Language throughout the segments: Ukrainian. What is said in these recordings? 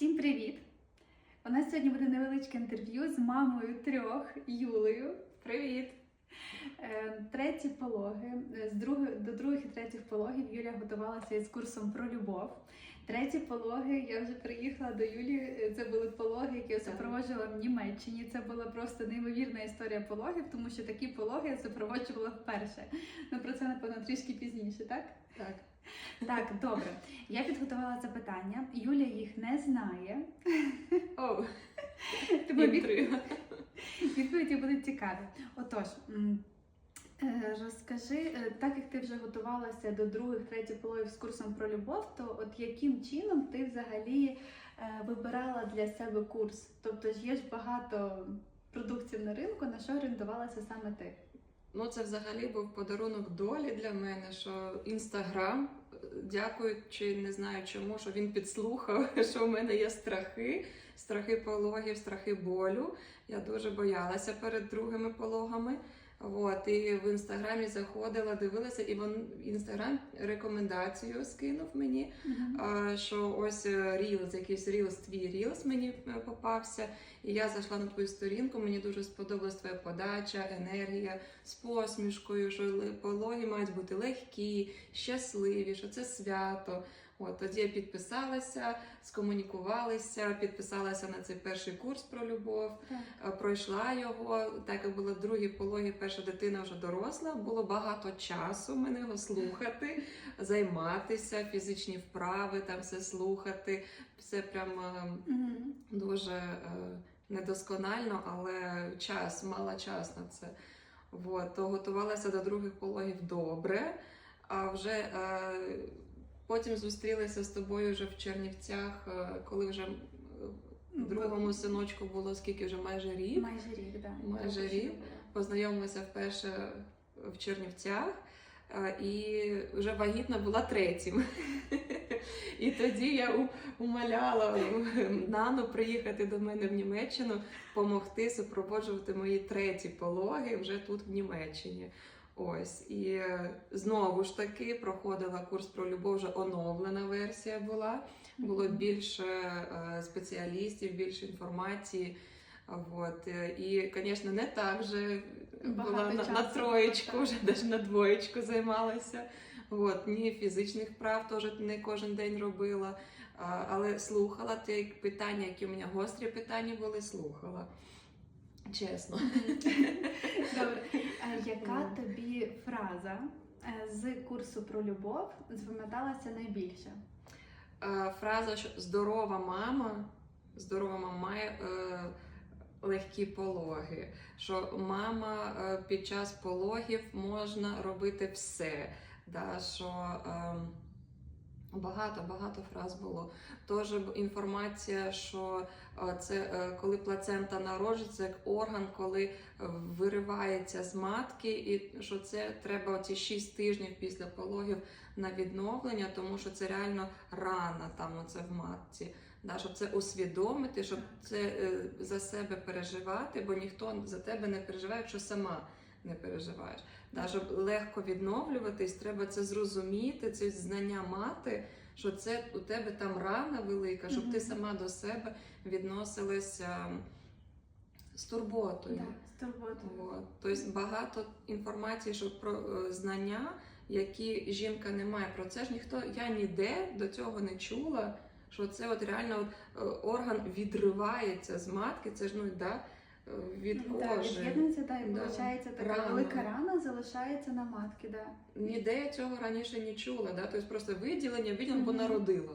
Всім привіт! У нас сьогодні буде невеличке інтерв'ю з мамою трьох Юлею. Привіт! Е, Треті пологи. З другої до других і третіх пологів Юля готувалася із курсом про любов. Треті пологи я вже приїхала до Юлі. е, Це були пологи, які я супроводжувала в Німеччині. Це була просто неймовірна історія пологів, тому що такі пологи я супроводжувала вперше. Ну про це напевно трішки пізніше, так? Так. Так, добре. Я підготувала запитання. Юля їх не знає. О, Тому від- відповіді будуть цікаві. Отож, е, розкажи, е, так як ти вже готувалася до других, третіх пологів з курсом про любов, то от яким чином ти взагалі е, вибирала для себе курс? Тобто ж є ж багато продуктів на ринку, на що орієнтувалася саме ти? Ну, це взагалі був подарунок долі для мене, що інстаграм, дякуючи, не знаю чому, що він підслухав, що в мене є страхи, страхи пологів, страхи болю. Я дуже боялася перед другими пологами. От, і в інстаграмі заходила, дивилася, і він інстаграм рекомендацію скинув мені. А, що ось е, Reels, якийсь Reels, твій Reels мені е, попався. І я зайшла на твою сторінку, мені дуже сподобалась твоя подача, енергія з посмішкою, що пологи мають бути легкі, щасливі, що це свято. От тоді я підписалася, скомунікувалися, підписалася на цей перший курс про любов. Так. Е, Пройшла його, так як було другі пологи, перша дитина вже доросла. Було багато часу мене його слухати, займатися, фізичні вправи, там все слухати. Все прям е, дуже е, недосконально, але час, мала час на це. Вот, то готувалася до других пологів добре, а вже потім зустрілися з тобою вже в Чернівцях, е, коли вже е, другому синочку було скільки вже майже рік. Майже рік, так. Майже рік. Познайомилися вперше в Чернівцях. е, І вже вагітна була третім. І тоді я умоляла Нану приїхати до мене в Німеччину, допомогти супроводжувати мої треті пологи вже тут в Німеччині. Ось і знову ж таки проходила курс про любов, вже оновлена версія була. Було більше е, спеціалістів, більше інформації. Вот. е, І, звісно, не так Багато була на, на троєчку, вже навіть на двоєчку займалася. От. Ні, фізичних прав теж не кожен день робила. Але слухала ті питання, які у мене гострі питання були, слухала. Чесно. Добре. А яка тобі фраза е, з курсу про любов запам'яталася найбільше? Е, Фраза, що здорова мама, здорова мама має е, легкі пологи. Що мама е, під час пологів можна робити все. Да, що е, багато багато фраз було. Тож інформація, що е, це е, коли плацента народжується як орган, коли е, виривається з матки, і що це треба оці 6 тижнів після пологів на відновлення, тому що це реально рана там оце в матці. Да, щоб це усвідомити, щоб це за себе переживати, бо ніхто за тебе не переживає, якщо сама не переживаєш. Да, щоб легко відновлюватись, треба це зрозуміти, це знання мати, що це у тебе там рана велика, щоб ти сама до себе відносилася з турботою. Да, з турботою. От. Тобто багато інформації, що про е, знання, які жінка не має про це ж ніхто, я ніде до цього не чула. Що це от реально от, е, орган відривається з матки, це ж ну да, від Ну, кожи. від'єднується, да, і виходить така Рана. велика рана залишається на матки, да. Ніде я цього раніше не чула. Да? Тобто просто виділення, виділення, бо Мгм. народила.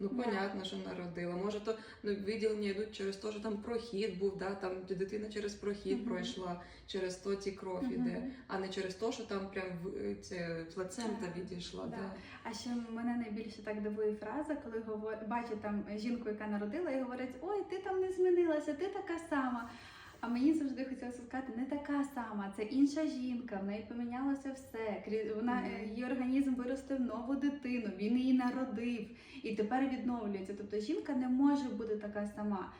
Ну, Да. понятно, що народила. Може, то ну, виділення йдуть через те, що там прохід був, да? там дитина через прохід Мгм. пройшла, через то ті кров Мгм. іде, а не через те, що там прям в- це плацента Да. відійшла. Да. Да. А ще мене найбільше так дивує фраза, коли говор... бачу там жінку, яка народила, і говорять: ой, ти там не змінилася, ти така сама. А мені завжди хотілося сказати, не така сама, це інша жінка, в неї помінялося все. Вона е, її організм виростив нову дитину, він її народив і тепер відновлюється. Тобто жінка не може бути така сама.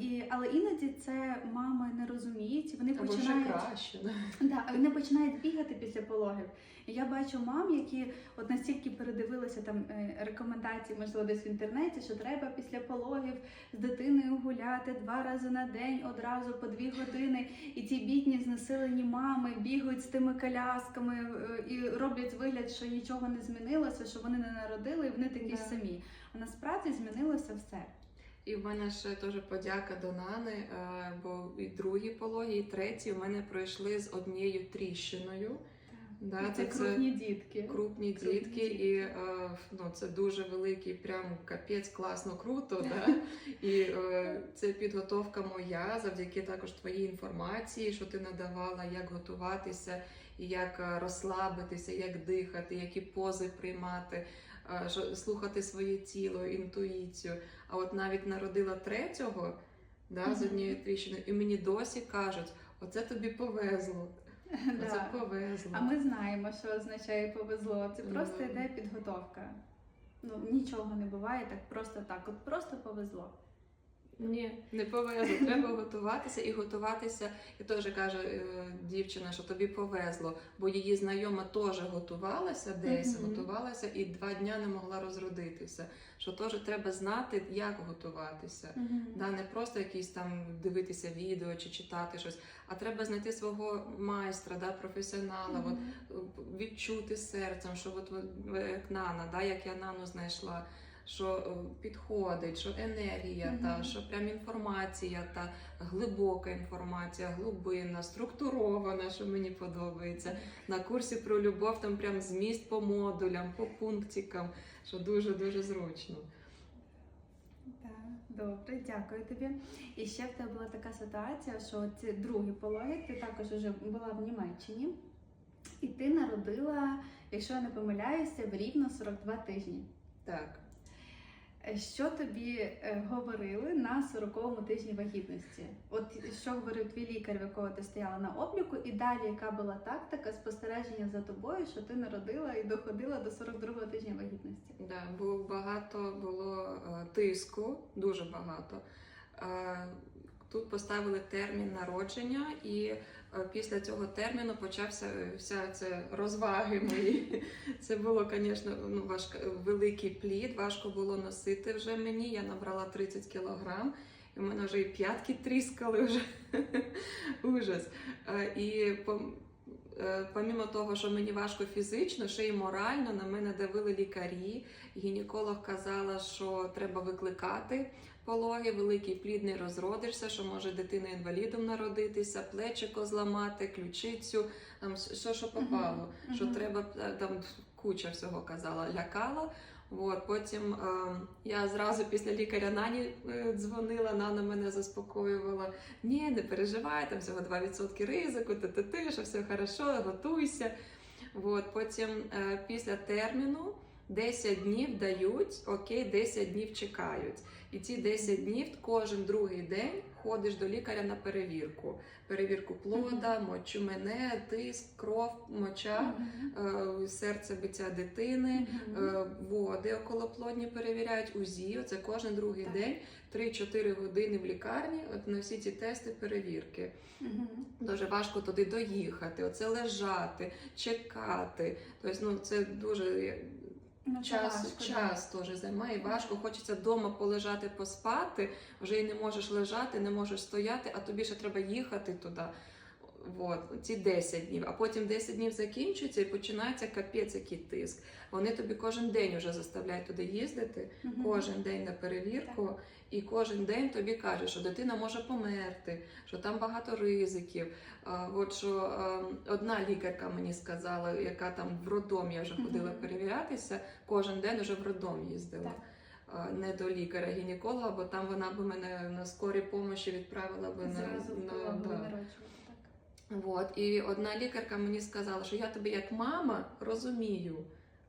І, але іноді це мами не розуміють, вони Або вже починають краще. Да. Вони починають бігати після пологів. І я бачу мам, які от настільки передивилися там е, рекомендації, можливо, десь в інтернеті, що треба після пологів з дитиною гуляти два рази на день, одразу по дві години. І ті бідні знесилені мами бігають з тими колясками е, і роблять вигляд, що нічого не змінилося, що вони не народили, і вони такі Да. самі. А насправді змінилося все. І в мене ще теж подяка до Нани, е, бо і другі пологі, і треті в мене пройшли з однією тріщиною. Да, це це- крупні дітки. Крупні Крупні дітки, дітки. і е, ну, це дуже великий, прям капець, класно, круто. Да? І е, це підготовка моя завдяки також твоїй інформації, що ти надавала, як готуватися, як е, розслабитися, як дихати, які пози приймати, е, слухати своє тіло, інтуїцію. А от навіть народила третього да, з однією тріщиною, і мені досі кажуть, оце тобі повезло. Да. повезло. А ми знаємо, що означає повезло. Це просто Да. йде підготовка. Ну нічого не буває так просто так. От просто повезло. Ні, не повезло. Треба готуватися і готуватися. І теж каже е, дівчина, що тобі повезло, бо її знайома теж готувалася десь, Мгм. готувалася і два дня не могла розродитися. Що теж треба знати, як готуватися. Да, не просто якісь там дивитися відео чи читати щось, а треба знайти свого майстра, да, професіонала, от, відчути серцем, що от, от, як Нана, да, як я Нану знайшла, що е, підходить, що енергія, та, що прям інформація, та глибока інформація, глибинна, структурована, що мені подобається. На курсі про любов там прям зміст по модулям, по пунктикам, що дуже-дуже зручно. Добре, дякую тобі. І ще в тебе була така ситуація, що ці другі пологи, ти також вже була в Німеччині, і ти народила, якщо я не помиляюся, в рівно 42 тижні. Так. Е, Що тобі е, говорили на 40-му тижні вагітності? От що говорив твій лікар, в якого ти стояла на обліку, і далі яка була тактика спостереження за тобою, що ти народила і доходила до 42-го тижня вагітності? Да, бо багато було е, тиску, дуже багато. Тут поставили термін народження, і після цього терміну почався е, вся це розваги мої. Це було, звісно, ну, важко, великий плід, важко було носити вже мені. Я набрала 30 кілограм, і в мене вже і п'ятки тріскали вже ужас. Е, І е, помімо того, що мені важко фізично, ще й морально на мене давили лікарі. Гінеколог казала, що треба викликати пологи, великий плід не розродишся, що може дитина інвалідом народитися, плечико зламати, ключицю, там все, що попало. Мгм. Що треба е, там куча всього казала, лякала. От, потім е, я зразу після лікаря Нані е, дзвонила, Нана мене заспокоювала. Ні, не переживай, там всього 2% ризику, ти, ти, ти, що все хорошо, готуйся. От, потім е, після терміну 10 днів дають, окей, 10 днів чекають. І ці 10 днів кожен другий день ходиш до лікаря на перевірку. Перевірку плода, мочумене, тиск, кров, моча, е, серце биття дитини. Е, Води околоплодні перевіряють, УЗІ. Це кожен другий Так. день 3-4 години в лікарні. От на всі ці тести, перевірки. Дуже важко туди доїхати, оце лежати, чекати. Тобто, ну це дуже Ну, час, важко, час теж займає. Важко, хочеться вдома полежати, поспати. Вже і не можеш лежати, не можеш стояти, а тобі ще треба їхати туди. От, ці 10 днів, а потім 10 днів закінчується і починається капець, який тиск. Вони тобі кожен день вже заставляють туди їздити, Мгм. кожен день на перевірку, і кожен день тобі кажуть, що дитина може померти, що там багато ризиків. А, от що е, одна лікарка мені сказала, яка там в роддом я вже ходила Мгм. перевірятися, кожен день вже в роддом їздила. Так. Не до лікаря-гінеколога, бо там вона б мене на скорій помощі відправила б на, Зразу на, було да. народжувати. Вот. І одна лікарка мені сказала, що я тобі як мама розумію,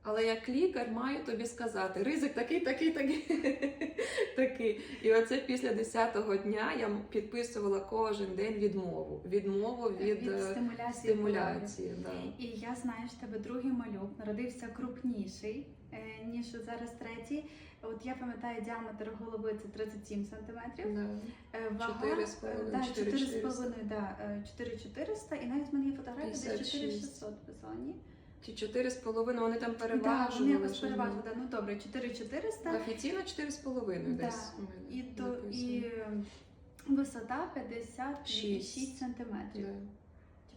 але як лікар маю тобі сказати, ризик такий, такий, такий. такий. І оце після 10-го дня я підписувала кожен день відмову. Відмову від, Від е, стимуляції. стимуляції. Да. І я знаю, що тебе другий малюк народився крупніший, е, ніж зараз третій. От я пам'ятаю, діаметр голови це 37 сантиметрів. Е, Вага, Чотири з половиною, да, чотири 4,5, да, е, 4400, і навіть в мене є фотографія, де 56. 4600 писала, ні? Чи 4,5, вони там Да, переважували. вони якось що, ну. Да, ну добре, 4400 Офіційно 4,5 Да. десь. і, до, і висота 56 сантиметрів.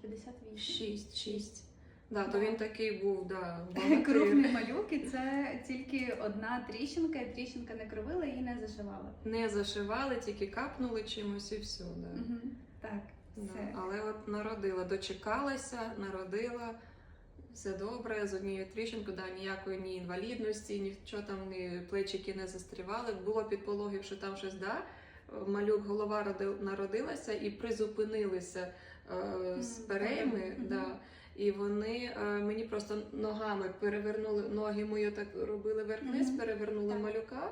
Чи 58? 6, 6. Да, то Да. він такий був, да. Крупний малюк, і це тільки одна тріщинка, і тріщинка не кровила і не зашивала. Не зашивали, тільки капнули чимось і все. Да. Угу. Так, Да. все. Але от народила, дочекалася, народила. Все добре, з однією тріщинкою, да, ніякої ні інвалідності, нічого там, ні плечики не застрівали. Було під пологів, що там щось да. Малюк, голова народилася і призупинилися е, з перейми. мгм. Да. І вони е, мені просто ногами перевернули, ноги мої так робили вверх-вниз, Мгм. перевернули Так. малюка,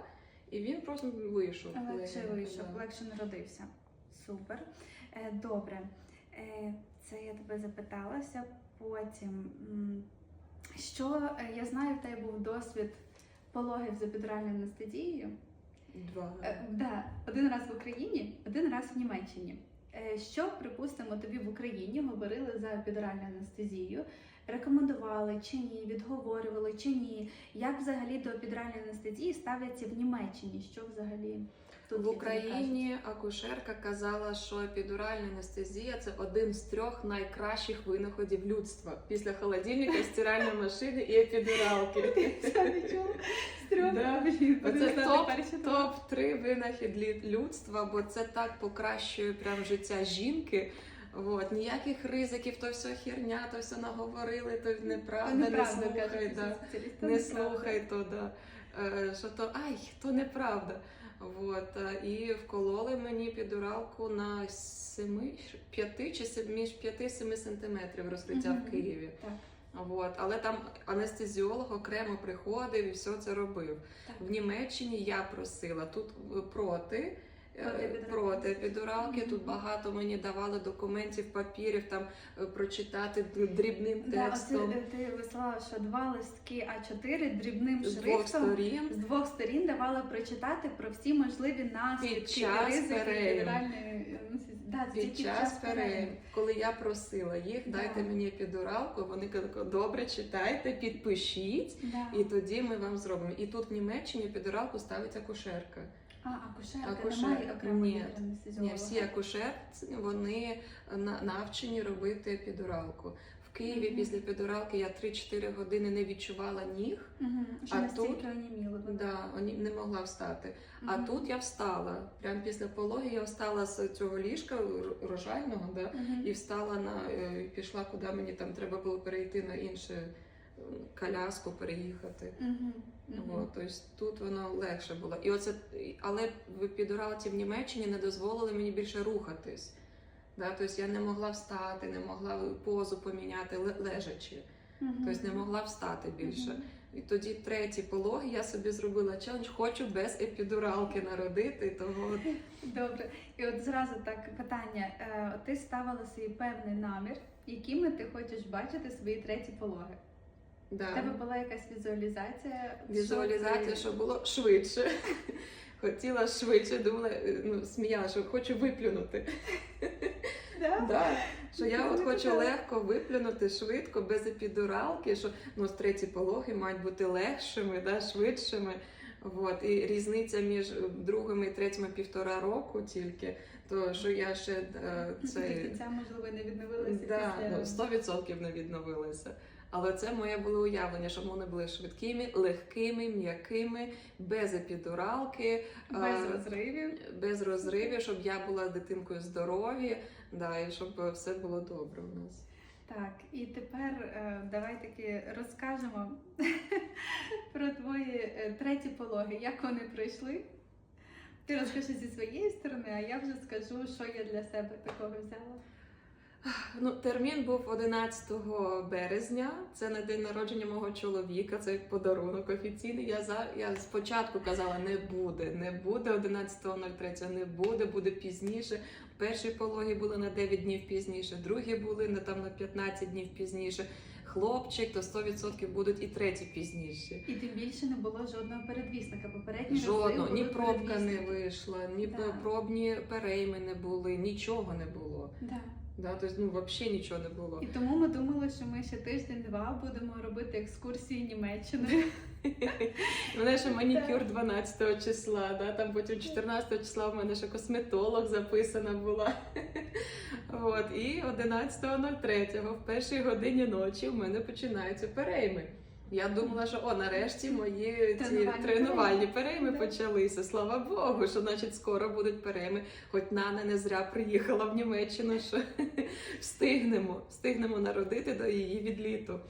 і він просто вийшов. Легше вийшов, да. легше народився. Супер. Е, добре. Е, це я тебе запиталася. Потім, що е, я знаю, в тебе був досвід пологів з епідуральною анестезією. Два. Е, да, один раз в Україні, один раз в Німеччині. Е, Що, припустимо, тобі в Україні говорили за епідуральну анестезію? Рекомендували чи ні, відговорювали чи ні? Як взагалі до епідуральної анестезії ставляться в Німеччині? Що взагалі В Україні акушерка казала, що епідуральна анестезія це один з трьох найкращих винаходів людства після холодильника, стиральної машини і епідуралки. знати топ, перші два. топ 3 винахід людства, бо це так покращує прям життя жінки. От, ніяких ризиків, то все херня, то все наговорили, то неправда, не слухай. не слухай то, да. Е, що то ай, то неправда. От, і вкололи мені підуралку на 7, 5 чи 7, між 5-7 сантиметрів розкриття Мгм. в Києві. Так. От, але там анестезіолог окремо приходив і все це робив. Так. В Німеччині я просила тут е, проти. Е, Проти епідуралки. Тут багато мені давали документів, папірів там е, прочитати дрібним Да, текстом е, ти вислала, що два листки А4 дрібним з двох сторін. з двох сторін давала прочитати про всі можливі наслідки Під час ну, да, Під час перейм, коли я просила їх, Да. дайте мені епідуралку, вони кажуть, добре, читайте, підпишіть, Да. і тоді ми вам зробимо. І тут в Німеччині епідуралку ставить акушерка. А, акушерка, Акушерка, немає окремої ні. Ні, всі акушерці вони навчені робити епідуралку. В Києві Мгм. після епідуралки я 3-4 години не відчувала ніг, Угу. Що А тут- оніміли да, вони- не могла встати. А тут я встала. Прямо після пологи я встала з цього ліжка рожального, да, Мгм. і встала на е, пішла, куди мені там треба було перейти на іншу коляску, переїхати. Мгм. Мгм. От, тобто тут воно легше було. І оце, але в епідуралці в Німеччині не дозволили мені більше рухатись. Да? Тобто я не могла встати, не могла позу поміняти ле- лежачи. Мгм. Тобто не могла встати більше. Мгм. І тоді третій пологи я собі зробила челендж, хочу без епідуралки народити. Того Добре. І от зразу так питання. Е, ти ставила свій певний намір, якими ти хочеш бачити свої треті пологи. У тебе була якась візуалізація? візуалізація, що було швидше. Хотіла швидше, думала, е, ну, сміяла, що хочу виплюнути. Да? Да, що я от хочу легко виплюнути швидко, без епідуралки, що ну, треті пологи мають бути легшими, да, швидшими. От. І різниця між другим і третім півтора року тільки, то що я ще е, До це кінця, можливо, не відновилися да, ну, 100% не відновилася. Але це моє було уявлення, щоб вони були швидкими, легкими, м'якими, без епідуралки, без е, розривів. без розривів, щоб я була дитинкою здорові, да, і щоб все було добре у нас. Так, і тепер е, давай таки розкажемо про твої е, треті пологи, як вони пройшли. Ти розкажи зі своєї сторони, а я вже скажу, що я для себе такого взяла. Ну, термін був 11 березня. Це на день народження мого чоловіка. Це подарунок офіційний. Я за я спочатку казала, не буде, не буде 11.03, не буде, буде пізніше. Перші пологи були на 9 днів пізніше, другі були на там на 15 днів пізніше. Хлопчик, то 100% будуть і треті пізніше. І тим більше не було жодного передвісника. Попередні Жодного, ні пробка не вийшла, ні Да. пробні перейми не були, нічого не було. Да. Да? Тобто, ну, взагалі нічого не було. І тому ми думали, що ми ще тиждень-два будемо робити екскурсії Німеччиною. У мене ще манікюр 12 числа, да? там потім 14 числа в мене ще косметолог записана була. От, і 11.03 в першій годині ночі в мене починаються перейми. Я думала, що о, нарешті мої ці Тренувальні перейми. Да. почалися. Слава Богу, що значить скоро будуть перейми. Хоч Нана не зря приїхала в Німеччину, що встигнемо, встигнемо народити до її відліту.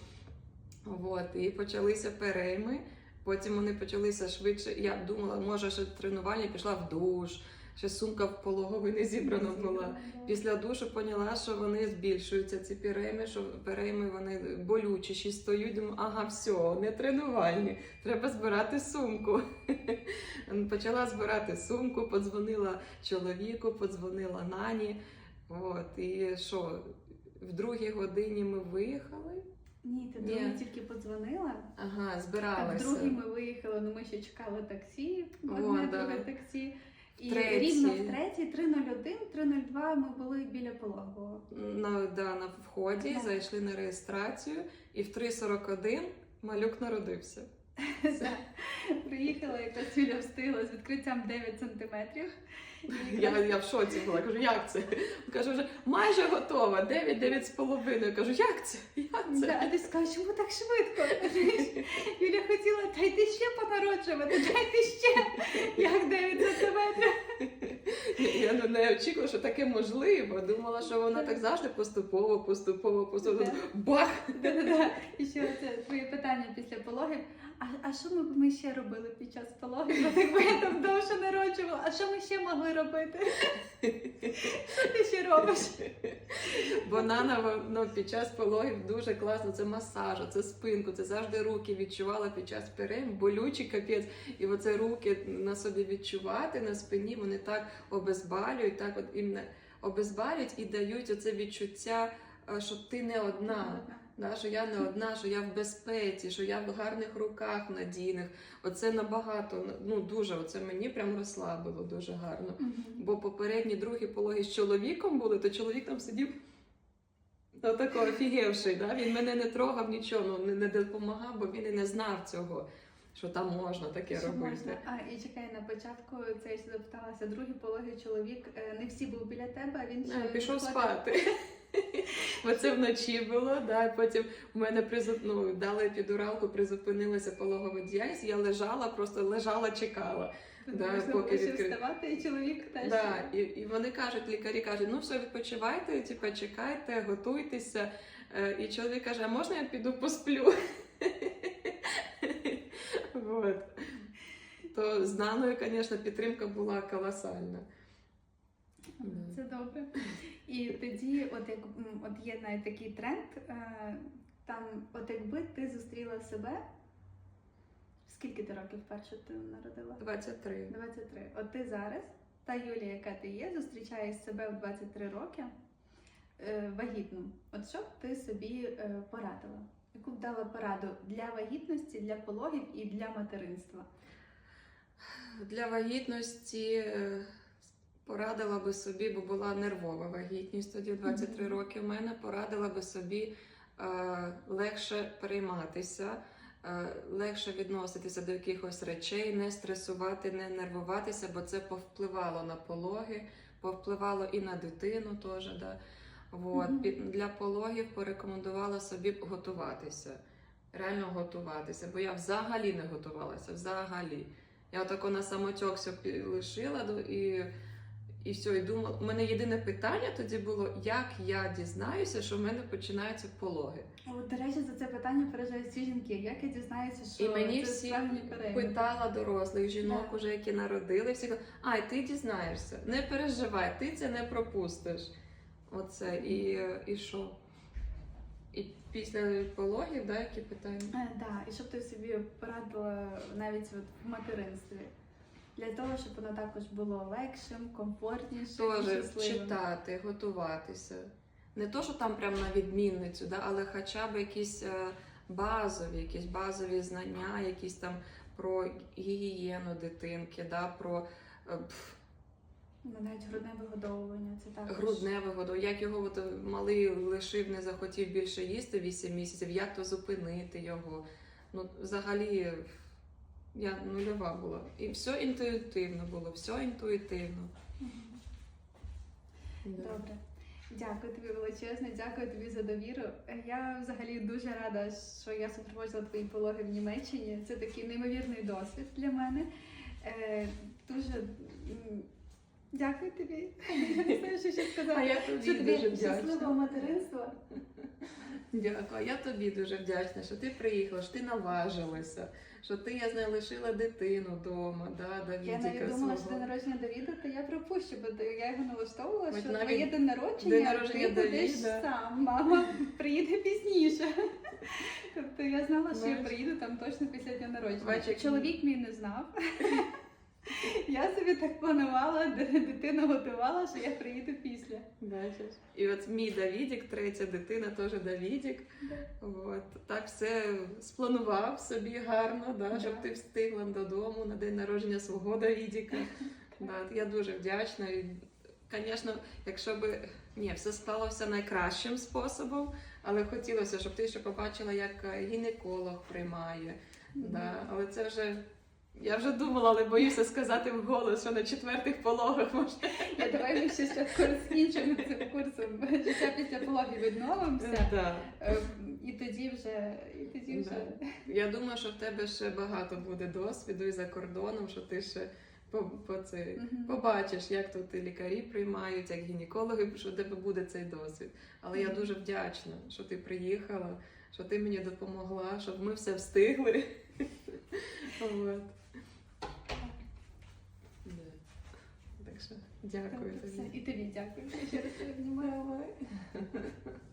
От, і почалися перейми. Потім вони почалися швидше. Я думала, може, ще тренування пішла в душ, ще сумка в пологовий не зібрана була. Після душу поняла, що вони збільшуються, ці перейми, що перейми вони болючіші стають. Думаю, ага, все, не тренувальні, треба збирати сумку. Почала збирати сумку, подзвонила чоловіку, подзвонила нані. От, і що, в другій годині ми виїхали. Ні, ти Ні. другу тільки подзвонила. Ага, А в другій ми виїхали, ну ми ще чекали таксі, одне друге таксі. І Третій. рівно в третій, 3.01, 3.02 ми були біля пологового. На, да, на вході Так. зайшли на реєстрацію, і в 3.41 малюк народився. Да. Приїхала, якась Юля встигла з відкриттям 9 сантиметрів. Я, я в шоці була. Кажу, як це? Кажу, вже майже готова, 9, 9 з половиною. Кажу, як це? Як Да, а ти скажеш, чому так швидко? Юля хотіла, дайте ще понароджувати, дайте ще. Як 9 сантиметрів. Я не очікувала, що таке можливо. Думала, що воно так завжди поступово, поступово, поступово. Да. Бах! Да-да-да. І ще це твоє питання після пологів. А, а що ми, б ми ще робили під час пологів? Бо якби я там довше народжувала, а що ми ще могли робити? Що ти ще робиш? Бо Нана ну, під час пологів дуже класно. Це масаж, це спинку, це завжди руки відчувала під час перейм, болючий капець. І оце руки на собі відчувати на спині, вони так обезбалюють, так от іменно обезбалюють і дають оце відчуття, що ти не одна. Да, що я не одна, що я в безпеці, що я в гарних руках надійних. Оце набагато, ну дуже, оце мені прям розслабило дуже гарно. Мгм. Бо попередні другі пологи з чоловіком були, то чоловік там сидів ну, тако офігевший. Да? Він мене не трогав нічого, ну, не, допомагав, бо він і не знав цього, що там можна таке Що робити. можна? А і чекай, на початку це я запиталася. Другий пологий чоловік е, не всі був біля тебе, а він Е, ще Пішов спати. Бо це вночі було, да, потім в мене призуп... ну, дали епідуралку, призупинилася пологова діяльність, я лежала, просто лежала, чекала. Тут Да, поки відкрит- вставати, і чоловік теж. Да, і, і вони кажуть, лікарі кажуть, ну все, відпочивайте, типу, чекайте, готуйтеся. Е, І чоловік каже, а можна я піду посплю? Вот. То з Наною, звісно, підтримка була колосальна. Це добре. І тоді, от як от є навіть такий тренд, е, там, от якби ти зустріла себе, скільки ти років перше ти народила? 23. 23. От ти зараз, та Юлія, яка ти є, зустрічаєш себе в 23 роки е, вагітну. От що б ти собі е, порадила? Яку б дала пораду для вагітності, для пологів і для материнства? Для вагітності е, порадила би собі, бо була нервова вагітність тоді в 23 Мгм. роки. в мене порадила би собі е, легше перейматися, е, легше відноситися до якихось речей, не стресувати, не нервуватися, бо це повпливало на пологи, повпливало і на дитину теж. Да. Вот. Мгм. Під- Для пологів порекомендувала собі готуватися. Реально готуватися, бо я взагалі не готувалася. Взагалі. Я отако на самотьок все лишила до- і, і все, і думала. У мене єдине питання тоді було, як я дізнаюся, що в мене починаються пологи. От, до речі, за це питання переживають всі жінки. Як я дізнаюся, що і мені це всі питала дорослих жінок, Да. уже, які народили, всі кажуть, ай, ти дізнаєшся, не переживай, ти це не пропустиш. Оце і, і що? І після пологів, да, які питання? Е, да, і щоб ти собі порадила навіть от в материнстві. Для того, щоб воно також було легшим, комфортнішим, Теж читати, готуватися. Не то, що там прям на відмінницю, да, але хоча б якісь е, базові, якісь базові знання, якісь там про гігієну дитинки, да, про е, Ну, навіть грудне вигодовування, це також. Грудне вигоду, як його от малий лишив, не захотів більше їсти 8 місяців, як то зупинити його. Ну, взагалі, я нульова була. І все інтуїтивно було, все інтуїтивно. Добре. Дякую тобі величезне, дякую тобі за довіру. Я взагалі дуже рада, що я супроводжувала твої пологи в Німеччині. Це такий неймовірний досвід для мене. Е, дуже дякую тобі. Не знаю, що ще А я тобі Що дуже тобі щасливого материнства. Дякую. Я тобі дуже вдячна, що ти приїхала, що ти наважилася, що ти, я знаю, лишила дитину вдома, да, Я Давідіка навіть думала, що день народження Давіда, то я пропущу, бо я його налаштовувала, що навіть твоє день народження, день народження ти будеш сам. Мама приїде пізніше. Тобто я знала, що я приїду там точно після дня народження. Бач, Чоловік мій не знав. Я собі так планувала, дитину готувала, що я приїду після. Бачиш? І от мій Давідік, третя дитина, теж Давідік. От так все спланував собі гарно, да, Да. щоб ти встигла додому на день народження свого Давідіка. Да, я дуже вдячна. І, звісно, якщо би ні, все склалося найкращим способом, але хотілося, щоб ти ще побачила, як гінеколог приймає. Да, але це вже. Я вже думала, але боюся сказати вголос, що на четвертих пологах можна. Я давай ми ще іншим цим курсом життя після пологів відновимося. Да. Е, І тоді вже, і тоді вже. Я думаю, що в тебе ще багато буде досвіду і за кордоном, що ти ще по, по це, Мгм. побачиш, як тут і лікарі приймають, як гінекологи, що в тебе буде цей досвід. Але я дуже вдячна, що ти приїхала, що ти мені допомогла, щоб ми все встигли. От. Да. Так що дякую тобі. І тобі дякую. Ще раз тебе обнімаю. Давай.